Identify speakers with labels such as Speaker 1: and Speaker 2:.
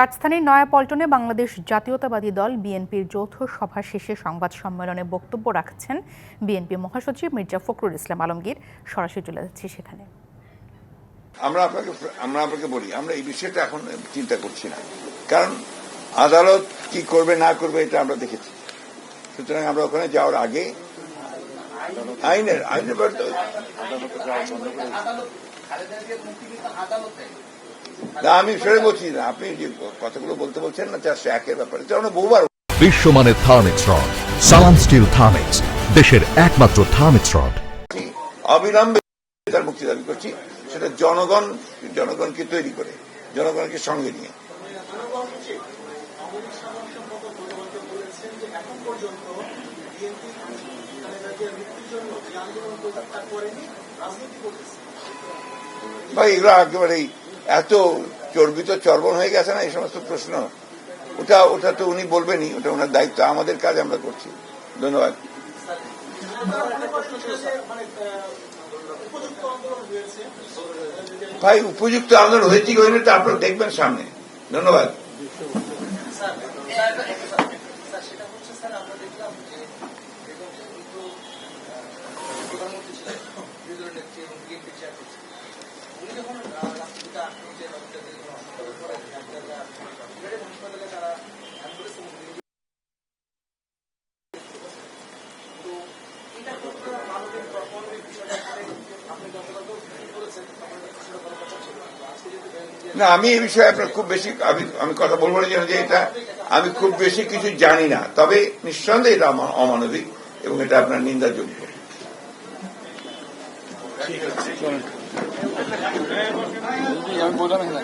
Speaker 1: রাজধানীর নয়াপল্টনে বাংলাদেশ জাতীয়তাবাদী দল বিএনপির যৌথ সভা শেষে সংবাদ সম্মেলনে বক্তব্য রাখছেন বিএনপি মহাসচিব মির্জা ফখরুল ইসলাম আলমগীর। সরাসরি চলে যাচ্ছি সেখানে।
Speaker 2: আমরা আপনাকে আমরা আপনাকে বলি আমরা এই বিষয়টা এখন চিন্তা করছি না। কারণ আদালত কি করবে না করবে এটা আমরা দেখেছি। সুতরাং আমরা ওখানে যাওয়ার আগে আইনের আইনের না আমি সেটা বলছি না। আপনি যে কথাগুলো বলতে বলছেন না চারশো একের ব্যাপারে। আমরা বহুবার
Speaker 3: বিশ্বমানের Thermex rod Salam steel Thermex দেশের একমাত্র থার্মিক্স রড
Speaker 2: অবিলম্বে তার মুক্তি দাবি করছি সেটা জনগণ জনগণকে তৈরি করে জনগণকে সঙ্গে নিয়ে। ভাই এগুলো একেবারেই এত চর্বিত চর্বণ হয়ে গেছে না, এই সমস্ত প্রশ্ন। ওটা ওটা তো উনি বলবেনই, ওটা ওনার দায়িত্ব, আমাদের কাজ আমরা করছি। ধন্যবাদ। ভাই, উপযুক্ত আন্দোলন হয়েছে কি হয়নি আপনারা দেখবেন সামনে। ধন্যবাদ।
Speaker 4: প্রধানমন্ত্রী ছিলেন নেত্রী এবং বিএনপি উনি যখন
Speaker 2: না, আমি এই বিষয়ে আপনার খুব বেশি, আমি কথা বলব না যে এটা, আমি খুব বেশি কিছু জানি না। তবে নিঃসন্দেহে এটা অমানবিক এবং এটা আপনার নিন্দাযোগ্য। 你们不知道吗？